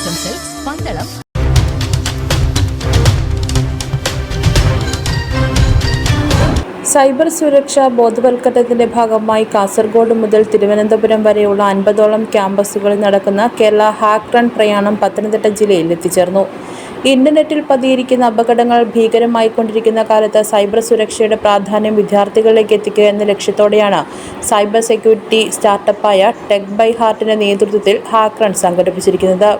ആശംസകൾ പന്തളം സൈബർ സുരക്ഷാ ബോധവൽക്കരണത്തിന്റെ ഭാഗമായി കാസർഗോഡ് മുതൽ തിരുവനന്തപുരം വരെയുള്ള അൻപതോളം ക്യാമ്പസുകളിൽ നടക്കുന്ന കേരള ഹാക്ക് റൺ പ്രയാണം പത്തനംതിട്ട ജില്ലയിൽ എത്തിച്ചേർന്നു. ഇന്റർനെറ്റിൽ പതിയിരിക്കുന്ന അപകടങ്ങൾ ഭീകരമായിക്കൊണ്ടിരിക്കുന്ന കാലത്ത് സൈബർ സുരക്ഷയുടെ പ്രാധാന്യം വിദ്യാർത്ഥികളിലേക്ക് എത്തിക്കുക എന്ന ലക്ഷ്യത്തോടെയാണ് സൈബർ സെക്യൂരിറ്റി സ്റ്റാർട്ടപ്പായ ടെക് ബൈ ഹാർട്ടിന്റെ നേതൃത്വത്തിൽ ഹാക്ക് റൺ സംഘടിപ്പിച്ചിരിക്കുന്നത്.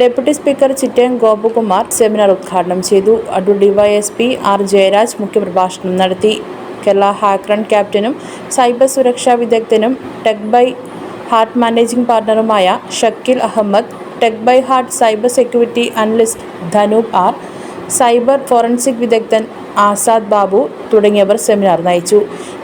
Deputy speaker Chittayam Gopakumar seminar ഉദ്ഘാടനം ചെയ്തു. അടൂർ ഡിവൈഎസ്പി ആർ ജയരാജ് മുഖ്യപ്രഭാഷണം നടത്തി. കേരള ഹാക്രൺ ക്യാപ്റ്റനും സൈബർ സുരക്ഷാ വിദഗ്ധനും tech by heart managing പാർട്ണറുമായ Shakeel Ahmed tech by heart cyber security analyst Dhanoob R cyber forensic വിദഗ്ധൻ ആസാദ് ബാബു തുടങ്ങിയവർ സെമിനാർ നയിച്ചു.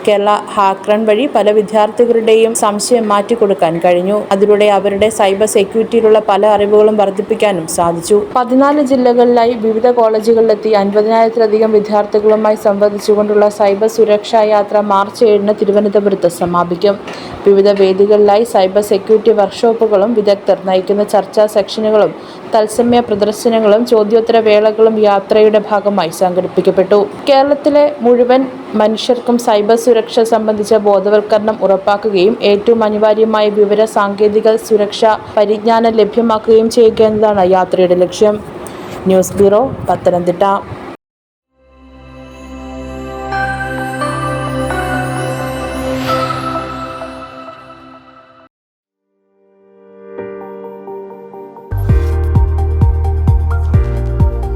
കേരള ഹാക്രൺ വഴി പല വിദ്യാർത്ഥികളുടെയും സംശയം മാറ്റിക്കൊടുക്കാൻ കഴിഞ്ഞു. അതിലൂടെ അവരുടെ സൈബർ സെക്യൂരിറ്റിയിലുള്ള പല അറിവുകളും വർദ്ധിപ്പിക്കാനും സാധിച്ചു. പതിനാല് ജില്ലകളിലായി വിവിധ കോളേജുകളിലെത്തി അൻപതിനായിരത്തിലധികം വിദ്യാർത്ഥികളുമായി സംവദിച്ചുകൊണ്ടുള്ള സൈബർ സുരക്ഷാ യാത്ര മാർച്ച് ഏഴിന് തിരുവനന്തപുരത്ത് സമാപിക്കും. വിവിധ വേദികളിലായി സൈബർ സെക്യൂരിറ്റി വർക്ക്ഷോപ്പുകളും വിദഗ്ധർ നയിക്കുന്ന ചർച്ചാ സെക്ഷനുകളും തത്സമയ പ്രദർശനങ്ങളും ചോദ്യോത്തര വേളകളും യാത്രയുടെ ഭാഗമായി സംഘടിപ്പിക്കപ്പെട്ടു. കേരളത്തിലെ മുഴുവൻ മനുഷ്യർക്കും സൈബർ സുരക്ഷ സംബന്ധിച്ച ബോധവൽക്കരണം ഉറപ്പാക്കുകയും ഏറ്റവും അനിവാര്യമായ വിവര സാങ്കേതിക സുരക്ഷ പരിജ്ഞാനം ലഭ്യമാക്കുകയും ചെയ്യുക എന്നതാണ് യാത്രയുടെ ലക്ഷ്യം. News bureau Pathanamthitta.